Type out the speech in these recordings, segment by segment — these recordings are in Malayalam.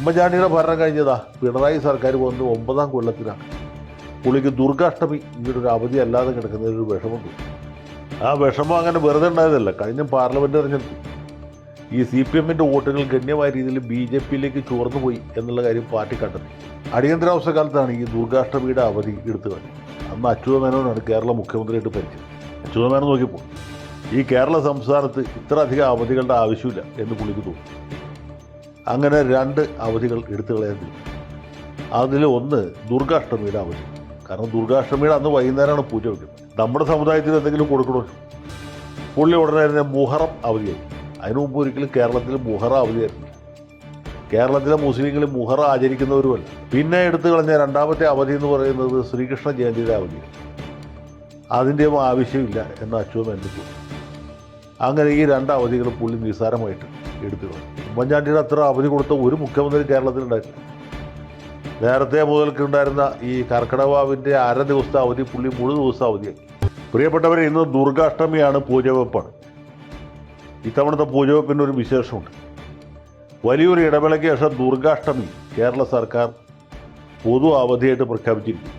ഉമ്മൻചാണ്ടിയുടെ ഭരണം കഴിഞ്ഞതാ. പിണറായി സർക്കാർ വന്ന് ഒമ്പതാം കൊല്ലത്തിലാണ്. പുള്ളിക്ക് ദുർഗാഷ്ടമി ഇങ്ങനൊരു അവധി അല്ലാതെ കിടക്കുന്ന ഒരു വിഷമം ആ വിഷമം അങ്ങനെ വെറുതെ ഉണ്ടായതല്ല കഴിഞ്ഞ പാർലമെന്റ് തെരഞ്ഞെടുപ്പ് ഈ സി പി എമ്മിന്റെ വോട്ടുകൾ ഗണ്യമായ രീതിയിൽ ബി ജെ പിയിലേക്ക് ചോർന്നു പോയി എന്നുള്ള കാര്യം പാർട്ടി കണ്ടെത്തി. അടിയന്തരാവസ്ഥ കാലത്താണ് ഈ ദുർഗാഷ്ടമിയുടെ അവധി എടുത്തു കളഞ്ഞത്. അന്ന് അച്യുത മേനോനാണ് കേരള മുഖ്യമന്ത്രിയായിട്ട് ഭരിച്ചത്. അച്യുത മേനോൻ നോക്കിയപ്പോൾ ഈ കേരള സംസ്ഥാനത്ത് ഇത്ര അധികം അവധികളുടെ ആവശ്യമില്ല എന്ന് പുള്ളിക്ക് തോന്നി. അങ്ങനെ രണ്ട് അവധികൾ എടുത്തു കളയാൻ അതിൽ ഒന്ന് ദുർഗാഷ്ടമിയുടെ അവധി. കാരണം ദുർഗാഷ്ടമിയുടെ അന്ന് വൈകുന്നേരമാണ് പൂജ വയ്ക്കുന്നത് നമ്മുടെ സമുദായത്തിന് എന്തെങ്കിലും കൊടുക്കണോ? പുള്ളി ഉടനെ തന്നെ മുഹറം അവധിയായി. അതിനു മുമ്പ് ഒരിക്കലും കേരളത്തിൽ മുഹറ അവധിയായിരുന്നു കേരളത്തിലെ മുസ്ലിങ്ങൾ മുഹറ ആചരിക്കുന്നവരുമല്ല. പിന്നെ എടുത്തു കളഞ്ഞ രണ്ടാമത്തെ അവധി എന്ന് പറയുന്നത് ശ്രീകൃഷ്ണ ജയന്തിയുടെ അവധിയാണ്. അതിന്റെയും ആവശ്യമില്ല എന്ന അച്ഛനും എന്റെ അങ്ങനെ ഈ രണ്ട് അവധികൾ പുള്ളി നിസ്സാരമായിട്ട് എടുത്തു കളഞ്ഞു. ഉമ്മൻചാണ്ടിയുടെ അത്ര അവധി കൊടുത്ത ഒരു മുഖ്യമന്ത്രി കേരളത്തിൽ ഉണ്ടായിരുന്നു നേരത്തെ മുതൽക്കുണ്ടായിരുന്ന ഈ കർക്കിടവാവിന്റെ അര ദിവസത്തെ അവധി പുള്ളി മുഴു ദിവസത്തെ അവധിയാക്കി പ്രിയപ്പെട്ടവരെ ഇന്ന് ദുർഗാഷ്ടമിയാണ് പൂജവെപ്പാണ്. ഇത്തവണത്തെ പൂജവെപ്പിന്റെ ഒരു വിശേഷമുണ്ട്. വലിയൊരു ഇടവേളയ്ക്ക് ശേഷം ദുർഗാഷ്ടമി കേരള സർക്കാർ പൊതു അവധിയായിട്ട് പ്രഖ്യാപിച്ചിരിക്കും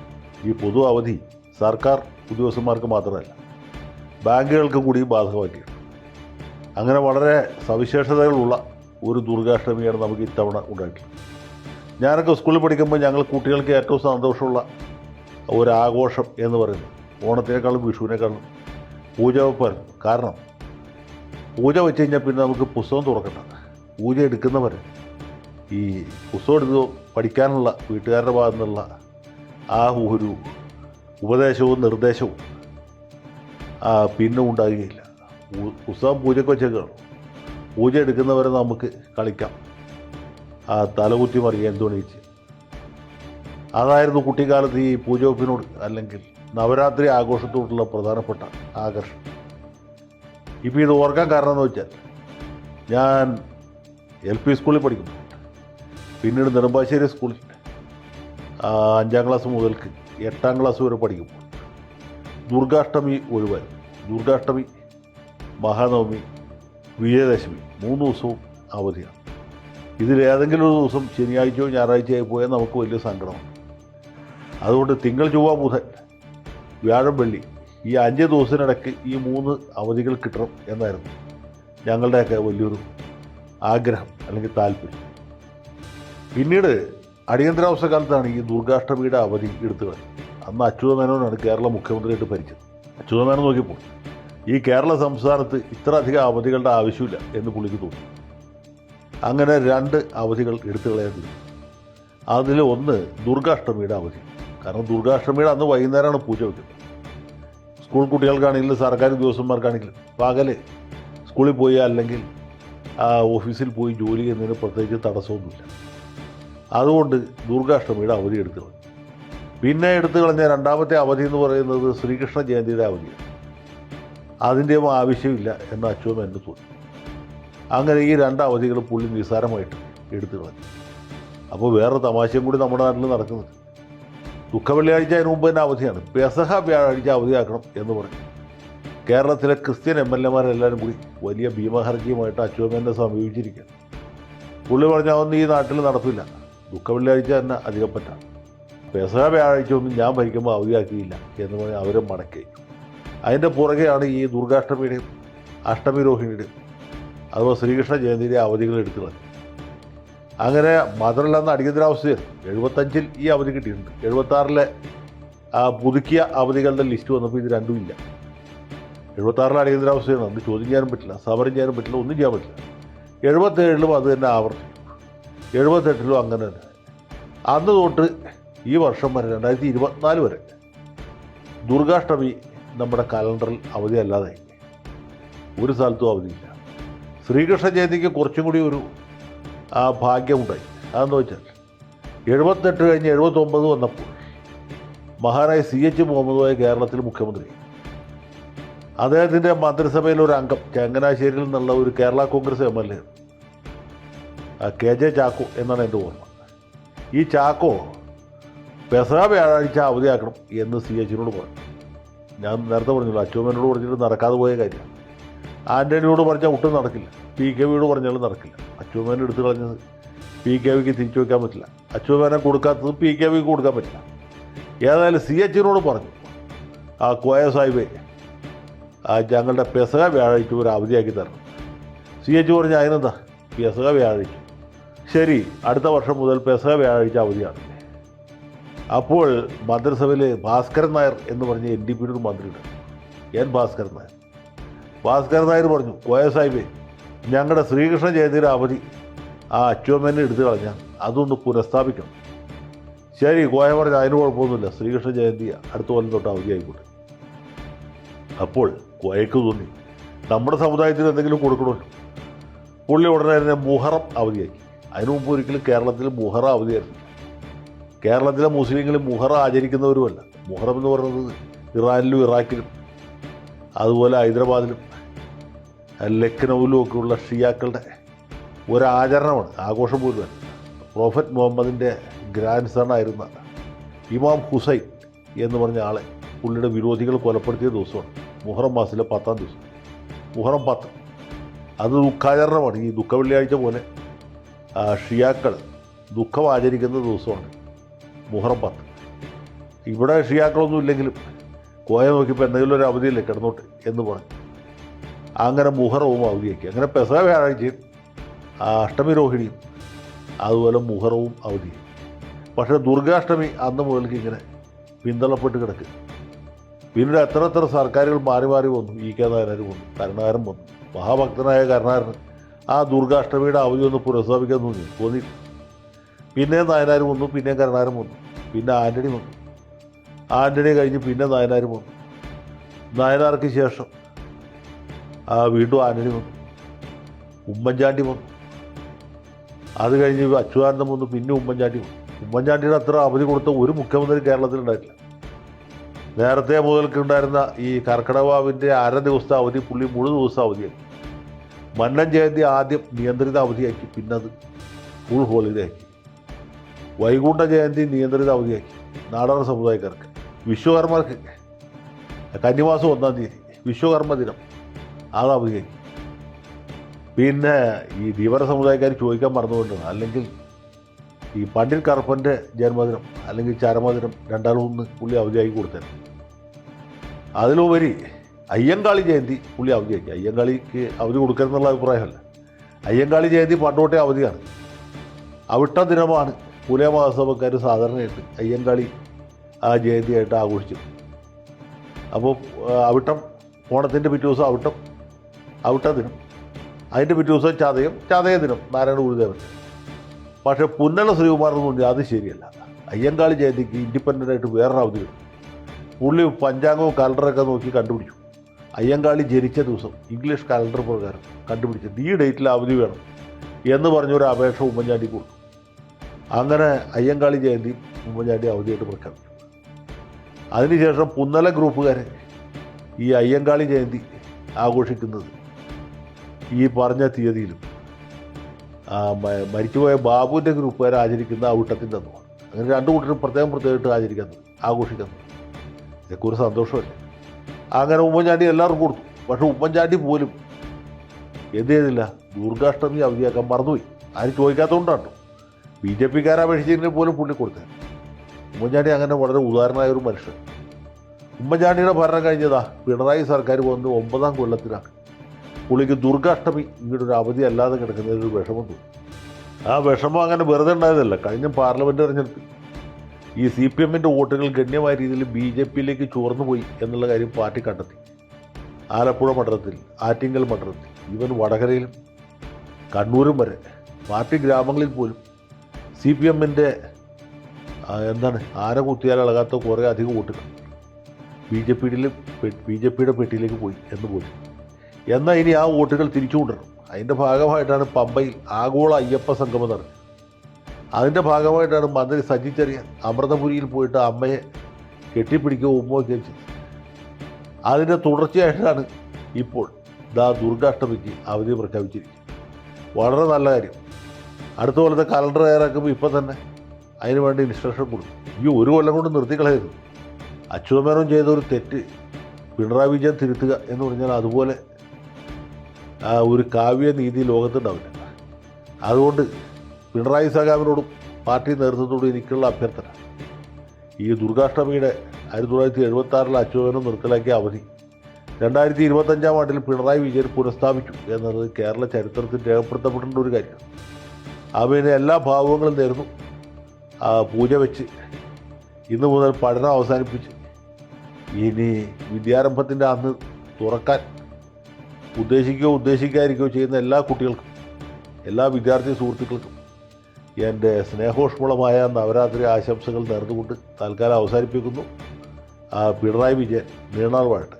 ഈ പൊതു അവധി സർക്കാർ ഉദ്യോഗസ്ഥന്മാർക്ക് മാത്രമല്ല ബാങ്കുകൾക്ക് കൂടി ബാധകമാക്കിയിട്ടുണ്ട്. അങ്ങനെ വളരെ സവിശേഷതകളുള്ള ഒരു ദുർഗാഷ്ടമിയാണ് നമുക്ക് ഇത്തവണ ഉണ്ടായിട്ടുള്ളത് ഞാനൊക്കെ സ്കൂളിൽ പഠിക്കുമ്പോൾ ഞങ്ങൾ കുട്ടികൾക്ക് ഏറ്റവും സന്തോഷമുള്ള ഒരു ആഘോഷം എന്ന് പറയുന്നത് ഓണത്തിനേക്കാളും വിഷുവിനേക്കാളും പൂജ വെപ്പായിരുന്നു കാരണം പൂജ വെച്ച് കഴിഞ്ഞാൽ പിന്നെ നമുക്ക് പുസ്തകം തുറക്കണ്ട. പൂജ എടുക്കുന്നവർ ഈ പുസ്തകം എടുത്ത് പഠിക്കാനുള്ള വീട്ടുകാരുടെ ഭാഗത്തു നിന്നുള്ള ആ ഒരു ഉപദേശവും നിർദ്ദേശവും പിന്നെ ഉണ്ടാകുകയില്ല. പുസ്തകം പൂജയ്ക്ക് വെച്ചേക്കാണ്. പൂജ എടുക്കുന്നവരെ നമുക്ക് കളിക്കാം. ആ തലകുത്തി മറിയാൻ എന്തുണയിച്ച് അതായിരുന്നു കുട്ടിക്കാലത്ത് ഈ പൂജവെപ്പിനോട് അല്ലെങ്കിൽ നവരാത്രി ആഘോഷത്തോടുള്ള പ്രധാനപ്പെട്ട ആകർഷണം. ഇപ്പോൾ ഇത് ഓർക്കാൻ കാരണം എന്ന് വെച്ചാൽ ഞാൻ എൽ പി സ്കൂളിൽ പഠിക്കുന്നു. പിന്നീട് നെടുമ്പാശ്ശേരി സ്കൂളിൽ അഞ്ചാം ക്ലാസ് മുതൽക്ക് എട്ടാം ക്ലാസ് വരെ പഠിക്കുമ്പോൾ ദുർഗാഷ്ടമി ഒഴിവായി. ദുർഗാഷ്ടമി മഹാനവമി വിജയദശമി മൂന്ന് ദിവസവും അവധിയാണ്. ഇതിലേതെങ്കിലും ഒരു ദിവസം ശനിയാഴ്ചയോ ഞായറാഴ്ചയോ പോയാൽ നമുക്ക് വലിയ സങ്കടമാണ്. അതുകൊണ്ട് തിങ്കൾ ചൊവ്വ ബുധൻ വ്യാഴം വെള്ളി ഈ അഞ്ച് ദിവസത്തിനിടയ്ക്ക് ഈ മൂന്ന് അവധികൾ കിട്ടണം എന്നായിരുന്നു ഞങ്ങളുടെയൊക്കെ വലിയൊരു ആഗ്രഹം അല്ലെങ്കിൽ താല്പര്യം. പിന്നീട് അടിയന്തരാവസ്ഥ കാലത്താണ് ഈ ദുർഗാഷ്ടമിയുടെ അവധി എടുത്തു കളഞ്ഞത്. അന്ന് അച്യുതമേനോനാണ് കേരള മുഖ്യമന്ത്രിയായിട്ട് ഭരിച്ചത്. അച്യുതമേനോ നോക്കിയപ്പോൾ ഈ കേരള സംസ്ഥാനത്ത് ഇത്ര അധികം അവധികളുടെ ആവശ്യമില്ല എന്ന് പുള്ളിക്ക് തോന്നി. അങ്ങനെ രണ്ട് അവധികൾ എടുത്തു കളയാൻ അതിൽ ഒന്ന് ദുർഗാഷ്ടമിയുടെ അവധി. കാരണം ദുർഗാഷ്ടമിയുടെ അന്ന് വൈകുന്നേരമാണ് പൂജ വയ്ക്കുന്നത് സ്കൂൾ കുട്ടികൾക്കാണെങ്കിലും സർക്കാർ ഉദ്യോഗസ്ഥന്മാർക്കാണെങ്കിലും പകൽ സ്കൂളിൽ പോയി അല്ലെങ്കിൽ ഓഫീസിൽ പോയി ജോലി ചെയ്യുന്നതിന് പ്രത്യേകിച്ച് തടസ്സമൊന്നുമില്ല. അതുകൊണ്ട് ദുർഗാഷ്ടമിയുടെ അവധി എടുത്തു കളഞ്ഞു. പിന്നെ എടുത്തു കളഞ്ഞ രണ്ടാമത്തെ അവധി എന്ന് പറയുന്നത് ശ്രീകൃഷ്ണ ജയന്തിയുടെ അവധിയാണ്. അതിന്റെയും ആവശ്യമില്ല എന്ന് അച്ഛനും എന്ന് തോന്നി. അങ്ങനെ ഈ രണ്ട് അവധികൾ പുള്ളി നിസ്സാരമായിട്ട് എടുത്തു കളഞ്ഞു. അപ്പോൾ വേറെ തമാശയും കൂടി നമ്മുടെ നാട്ടിൽ നടക്കുന്നുണ്ട്. ദുഃഖ വെള്ളിയാഴ്ച അതിന് മുമ്പ് തന്നെ അവധിയാണ്. പെസഹ വ്യാഴാഴ്ച അവധിയാക്കണം എന്ന് പറഞ്ഞു. കേരളത്തിലെ ക്രിസ്ത്യൻ എം എൽ എമാരെല്ലാവരും കൂടി വലിയ ഭീമഹർജിയുമായിട്ട് അച്യുതമേനെ സമീപിച്ചിരിക്കുകയാണ്. പുള്ളി പറഞ്ഞാൽ ഒന്നും ഈ നാട്ടിൽ നടത്തില്ല. ദുഃഖ വെള്ളിയാഴ്ച തന്നെ അധികം പറ്റാം. പെസഹ വ്യാഴാഴ്ച ഒന്നും ഞാൻ ഭരിക്കുമ്പോൾ അവധിയാക്കിയില്ല എന്ന് പറഞ്ഞ് അവരും മടക്കി അതിന്റെ പുറകെയാണ് ഈ ദുർഗാഷ്ടമിയുടെയും അഷ്ടമി രോഹിണിയുടെയും അഥവാ ശ്രീകൃഷ്ണ ജയന്തിയുടെ അവധികൾ എടുക്കുന്നത്. അങ്ങനെ മാത്രമല്ല അന്ന് അടിയന്തരാവസ്ഥയിൽ എഴുപത്തഞ്ചിൽ ഈ അവധി കിട്ടിയിട്ടുണ്ട്. എഴുപത്താറിലെ പുതുക്കിയ അവധികളുടെ ലിസ്റ്റ് വന്നപ്പോൾ ഇത് രണ്ടും ഇല്ല. എഴുപത്താറിലെ അടിയന്തരാവസ്ഥയാണ് നമുക്ക് ചോദ്യം ചെയ്യാനും പറ്റില്ല സമരം ചെയ്യാനും പറ്റില്ല ഒന്നും ചെയ്യാൻ പറ്റില്ല. എഴുപത്തേഴിലും അത് തന്നെ ആവർത്തിച്ചു എഴുപത്തെട്ടിലും അങ്ങനെ തന്നെ. അന്ന് തൊട്ട് ഈ വർഷം വരെ രണ്ടായിരത്തി ഇരുപത്തിനാല് വരെ ദുർഗാഷ്ടമി നമ്മുടെ കലണ്ടറിൽ അവധി അല്ലാതായി. ഒരു സ്ഥലത്തും അവധിയില്ല. ശ്രീകൃഷ്ണ ജയന്തിക്ക് കുറച്ചും കൂടി ഒരു ആ ഭാഗ്യമുണ്ടായി. അതെന്ന് വെച്ചാൽ എഴുപത്തെട്ട് കഴിഞ്ഞ് എഴുപത്തൊമ്പത് വന്നപ്പോൾ മഹാനായ സി എച്ച് മുഹമ്മദുമായ കേരളത്തിൽ മുഖ്യമന്ത്രി അദ്ദേഹത്തിന്റെ മന്ത്രിസഭയിൽ ഒരു അംഗം ചങ്ങനാശ്ശേരിയിൽ നിന്നുള്ള ഒരു Kerala Congress M L A K J Chacko എന്നാണ് എന്റെ ഓർമ്മ. ഈ ചാക്കോ പെസറ വ്യാഴാഴ്ച അവധിയാക്കണം എന്ന് സി എച്ചിനോട് പറഞ്ഞു. ഞാൻ നേരത്തെ പറഞ്ഞല്ലോ അച്ചുമ്മനോട് പറഞ്ഞിട്ട് നടക്കാതെ പോയ കാര്യം. ആന്റണിയോട് പറഞ്ഞാൽ ഒട്ടും നടക്കില്ല. പി കെ വിയോട് പറഞ്ഞാലും നടക്കില്ല. അച്ചോമൻ എടുത്തു കളഞ്ഞത് പി കെ വിക്ക് തിരിച്ചു വയ്ക്കാൻ പറ്റില്ല. അച്യുതമേനോൻ കൊടുക്കാത്തത് പി കെ വിക്ക് കൊടുക്കാൻ പറ്റില്ല. ഏതായാലും സി എച്ചിനോട് പറഞ്ഞു. ആ കോയ സാഹിബേ ആ ഞങ്ങളുടെ പെസക വ്യാഴാഴ്ച ഒരു അവധിയാക്കി തരണം. സി എച്ച് പറഞ്ഞു അതിനെന്താ? പെസക വ്യാഴാഴ്ച. ശരി അടുത്ത വർഷം മുതൽ പെസക വ്യാഴാഴ്ച അവധിയാണ്. അപ്പോൾ മന്ത്രിസഭയിൽ ഭാസ്കരൻ നായർ എന്ന് പറഞ്ഞ എൻ ഡി പിയുടെ ഒരു മന്ത്രിയുണ്ട്. എൻ ഭാസ്കരൻ നായർ. ഭാസ്കരൻ നായർ പറഞ്ഞു കോയ സാഹിബേ ഞങ്ങളുടെ ശ്രീകൃഷ്ണ ജയന്തിയുടെ അവധി ആ അച്ചുവമ്മേനെ എടുത്തു കളഞ്ഞാൽ അതൊന്ന് പുനഃസ്ഥാപിക്കണം. ശരി കോയ പറഞ്ഞ അതിന് കുഴപ്പമൊന്നുമില്ല. ശ്രീകൃഷ്ണ ജയന്തി അടുത്ത കൊല്ലം തൊട്ട് അവധിയായിക്കോട്ടെ അപ്പോൾ കോയക്ക് തോന്നി നമ്മുടെ സമുദായത്തിന് എന്തെങ്കിലും കൊടുക്കണമല്ലോ. പുള്ളി ഉടനെ തന്നെ മുഹറം അവധിയാക്കി. അതിനു മുമ്പ് ഒരിക്കലും കേരളത്തിൽ മുഹറം അവധിയായിരുന്നു. കേരളത്തിലെ മുസ്ലിങ്ങൾ മുഹറ ആചരിക്കുന്നവരുമല്ല. മുഹറം എന്ന് പറയുന്നത് ഇറാനിലും ഇറാഖിലും അതുപോലെ ഹൈദരാബാദിലും ലക്നൌവിലും ഒക്കെയുള്ള ഷിയാക്കളുടെ ഒരാചരണമാണ് ആഘോഷം പോലുമല്ല. പ്രോഫറ്റ് മുഹമ്മദിന്റെ ഗ്രാൻഡ് സൺ ആയിരുന്ന ഇമാം ഹുസൈൻ എന്ന് പറഞ്ഞ ആളെ പുള്ളിയുടെ വിരോധികൾ കൊലപ്പെടുത്തിയ ദിവസമാണ്. മുഹറം മാസത്തിലെ പത്താം ദിവസം. മുഹറം പത്ത്. അത് ദുഃഖാചരണമാണ്. ഈ ദുഃഖ വെള്ളിയാഴ്ച പോലെ ഷിയാക്കൾ ദുഃഖം ആചരിക്കുന്ന ദിവസമാണ്. മുഹറം പത്ത് ഇവിടെ ഷിയാക്കളൊന്നും ഇല്ലെങ്കിലും കോയ നോക്കിയപ്പോൾ എന്തെങ്കിലും ഒരു അവധിയില്ലേ കിടന്നോട്ട് എന്ന് പറഞ്ഞു. അങ്ങനെ മുഹറവും അവധിയാക്കി. അങ്ങനെ പെസ വ്യാഴാഴ്ചയും അഷ്ടമി രോഹിണിയും അതുപോലെ മുഹറവും അവധി പക്ഷേ ദുർഗാഷ്ടമി അന്ന് മുതൽക്ക് ഇങ്ങനെ പിന്തള്ളപ്പെട്ട് കിടക്കുക പിന്നീട് എത്ര എത്ര സർക്കാരുകൾ മാറി മാറി വന്നു. ഇ കെ നായനാർ വന്നു കരുണാകരൻ വന്നു മഹാഭക്തനായ കരുണാകരൻ. ആ ദുർഗാഷ്ടമിയുടെ അവധി ഒന്ന് പുനഃസ്ഥാപിക്കാൻ തോന്നി തോന്നി പിന്നെയും നായനാർ വന്നു പിന്നെയും കരണാരും വന്നു പിന്നെ ആന്റണി വന്നു. ആന്റണി കഴിഞ്ഞ് പിന്നെ നായനാർ വന്നു. നായനാർക്ക് ശേഷം ആ വീണ്ടും ആന്റണി വന്നു. ഉമ്മൻചാണ്ടി വന്നു. അത് കഴിഞ്ഞ് അച്യുതാനന്ദം വന്നു പിന്നെ ഉമ്മൻചാണ്ടി വന്നു. ഉമ്മൻചാണ്ടിയുടെ അത്ര അവധി കൊടുത്ത ഒരു മുഖ്യമന്ത്രി കേരളത്തിൽ ഉണ്ടായിട്ടില്ല. നേരത്തെ മുതൽക്ക് ഉണ്ടായിരുന്ന ഈ കർക്കിടവാവിന്റെ അര ദിവസത്തെ അവധി പുള്ളി മുഴുവൻ ദിവസം അവധിയാക്കി മന്നൻ ജയന്തി ആദ്യം നിയന്ത്രിത അവധിയാക്കി പിന്നത് ഫുൾ ഹോളിഡേ ആക്കി. വൈകുണ്ഠ ജയന്തി നിയന്ത്രിത അവധിയാക്കി. നാടാർ സമുദായക്കാർക്ക്. വിശ്വകർമ്മർക്ക് കന്നിമാസം ഒന്നാം തീയതി. വിശ്വകർമ്മ ദിനം. അത് അവധിയാക്കി. പിന്നെ ഈ ധീവര സമുദായക്കാർ ചോദിക്കാൻ മറന്നുകൊണ്ടാണ് അല്ലെങ്കിൽ ഈ പണ്ഡിറ്റ് കറുപ്പന്റെ ജന്മദിനം അല്ലെങ്കിൽ ചരമദിനം രണ്ടാൾ മൂന്ന് പുള്ളി അവധിയാക്കി കൊടുത്തത്. അതിലുപരി അയ്യങ്കാളി ജയന്തി പുള്ളി അവധിയാക്കി. അയ്യങ്കാളിക്ക് അവധി കൊടുക്കരുതെന്നുള്ള അഭിപ്രായമല്ല. അയ്യങ്കാളി ജയന്തി പണ്ടോട്ടേ അവധിയാണ്. അവിട്ട ദിനമാണ് പുലയ മഹാസഭക്കാർ സാധാരണയായിട്ട് അയ്യൻകാളി ആ ജയന്തിയായിട്ട് ആഘോഷിച്ചത് അപ്പോൾ അവിട്ടം ഓണത്തിന്റെ പിറ്റേ ദിവസം അവിട്ടം അവിട്ട ദിനം. അതിന്റെ പിറ്റേ ദിവസം ചതയം ചതയ ദിനം നാരായണ ഗുരുദേവൻ. പക്ഷേ പുന്നല ശ്രീകുമാർ എന്ന് പറഞ്ഞാൽ അത് ശരിയല്ല. അയ്യങ്കാളി ജയന്തിക്ക് ഇൻഡിപെൻഡന്റ് ആയിട്ട് വേറൊരു അവധി കിട്ടും. പുള്ളി പഞ്ചാംഗവും കലണ്ടറൊക്കെ നോക്കി കണ്ടുപിടിച്ചു. അയ്യങ്കാളി ജനിച്ച ദിവസം ഇംഗ്ലീഷ് കലണ്ടർ പ്രകാരം കണ്ടുപിടിച്ചത്. ഈ ഡേറ്റിൽ അവധി വേണം എന്ന് പറഞ്ഞൊരു അപേക്ഷ ഉമ്മൻചാണ്ടി കൊടുത്തു. അങ്ങനെ അയ്യങ്കാളി ജയന്തി ഉമ്മൻചാണ്ടി അവധിയായിട്ട് പ്രഖ്യാപിച്ചു. അതിനുശേഷം പുന്നല ഗ്രൂപ്പുകാർ ഈ അയ്യങ്കാളി ജയന്തി ആഘോഷിക്കുന്നത് ഈ പറഞ്ഞ തീയതിയിലും മരിച്ചുപോയ ബാബുവിന്റെ ഗ്രൂപ്പുകാർ ആചരിക്കുന്ന ഔട്ടത്തിന്റെ അന്ന് അങ്ങനെ രണ്ട് കൂട്ടരും പ്രത്യേകം പ്രത്യേകമായിട്ട് ആചരിക്കുന്നു ആഘോഷിക്കുന്നു. ഇതൊക്കെ ഒരു സന്തോഷമല്ലേ? അങ്ങനെ ഉമ്മൻചാണ്ടി എല്ലാവർക്കും കൊടുത്തു. പക്ഷെ ഉമ്മൻചാണ്ടി പോലും എന്ത് ചെയ്തില്ല? ദുർഗാഷ്ടമി അവധിയാക്കാൻ മറന്നുപോയി. ആരും ചോദിക്കാത്തതുകൊണ്ടാണ് ബി ജെ പിക്കാരെ അപേക്ഷിച്ചതിന് പോലും പുള്ളി കൊടുത്തത് ഉമ്മൻചാണ്ടി അങ്ങനെ വളരെ ഉദാഹരണമായ ഒരു മനുഷ്യൻ. ഉമ്മൻചാണ്ടിയുടെ ഭരണം കഴിഞ്ഞതാ പിണറായി സർക്കാർ വന്ന് ഒമ്പതാം കൊല്ലത്തിലാണ്. പുള്ളിക്ക് ദുർഗാഷ്ടമി ഇങ്ങോട്ട് ഒരു അവധി അല്ലാതെ കിടക്കുന്നതിൽ ഒരു വിഷമം തോന്നി. ആ വിഷമം അങ്ങനെ വെറുതെ ഉണ്ടായതല്ല കഴിഞ്ഞ പാർലമെന്റ് തെരഞ്ഞെടുപ്പിൽ. ഈ സി പി എമ്മിന്റെ വോട്ടുകൾ ഗണ്യമായ രീതിയിൽ ബി ജെ പിയിലേക്ക് ചോർന്നു പോയി എന്നുള്ള കാര്യം പാർട്ടി കണ്ടെത്തി. ആലപ്പുഴ മണ്ഡലത്തിൽ ആറ്റിങ്ങൽ മണ്ഡലത്തിൽ ഈവൻ വടകരയിലും കണ്ണൂരും വരെ. പാർട്ടി ഗ്രാമങ്ങളിൽ പോലും സി പി എമ്മിന്റെ എന്താണ് ആരെ കുത്തിയാൽ ഇളകാത്ത കുറേ അധികം വോട്ടുകൾ ബി ജെ പിയിൽ ബി ജെ പിയുടെ പെട്ടിയിലേക്ക് പോയി എന്ന് പോയി. എന്നാൽ ഇനി ആ വോട്ടുകൾ തിരിച്ചു കൊണ്ടുവരണം. അതിന്റെ ഭാഗമായിട്ടാണ് പമ്പയിൽ ആഗോള അയ്യപ്പ സംഗമം നടന്നത്. അതിന്റെ ഭാഗമായിട്ടാണ് മന്ത്രി സജി ചെറിയാൻ അമൃതപുരിയിൽ പോയിട്ട് അമ്മയെ കെട്ടിപ്പിടിക്കുകയോ ഉമ്മയൊക്കെ ചെയ്തത്. അതിന്റെ തുടർച്ചയായിട്ടാണ് ഇപ്പോൾ ദാ ദുർഗാഷ്ടമിക്ക് അവധി പ്രഖ്യാപിച്ചിരിക്കുന്നത്. വളരെ നല്ല കാര്യം. അടുത്ത കൊല്ലത്തെ കലണ്ടർ തയ്യാറാക്കുമ്പോൾ ഇപ്പം തന്നെ അതിന് വേണ്ടി ഇൻസ്ട്രക്ഷൻ കൊടുക്കും ഈ ഒരു കൊല്ലം കൊണ്ട് നിർത്തിക്കളയരുത് അച്യുതമേനോൻ ചെയ്ത ഒരു തെറ്റ് പിണറായി വിജയൻ തിരുത്തുക എന്ന് പറഞ്ഞാൽ അതുപോലെ ഒരു കാവ്യ നീതി ലോകത്തുണ്ടാവില്ല. അതുകൊണ്ട് പിണറായി സഖാവിനോടും പാർട്ടി നേതൃത്വത്തോടും എനിക്കുള്ള അഭ്യർത്ഥന ഈ ദുർഗാഷ്ടമിയുടെ ആയിരത്തി തൊള്ളായിരത്തി എഴുപത്തി ആറിൽ അച്യുതനും നിർത്തലാക്കിയ അവധി രണ്ടായിരത്തി ഇരുപത്തഞ്ചാം ആണ്ടിൽ പിണറായി വിജയൻ പുനഃസ്ഥാപിച്ചു എന്നത് കേരള ചരിത്രത്തിൽ രേഖപ്പെടുത്തപ്പെടേണ്ട ഒരു കാര്യമാണ്. അവന് എല്ലാ ഭാവങ്ങളും നേർന്നു. ആ പൂജ വെച്ച് ഇന്ന് മുതൽ പഠനം അവസാനിപ്പിച്ച്. ഇനി വിദ്യാരംഭത്തിന്റെ അന്ന് തുറക്കാൻ ഉദ്ദേശിക്കുകയോ ഉദ്ദേശിക്കാതിരിക്കുകയോ ചെയ്യുന്ന എല്ലാ കുട്ടികൾക്കും എല്ലാ വിദ്യാർത്ഥി സുഹൃത്തുക്കൾക്കും എന്റെ സ്നേഹോഷ്മളമായ നവരാത്രി ആശംസകൾ നേർന്നുകൊണ്ട് തൽക്കാലം അവസാനിപ്പിക്കുന്നു. പിണറായി വിജയൻ നീണാൾ വാഴട്ടെ.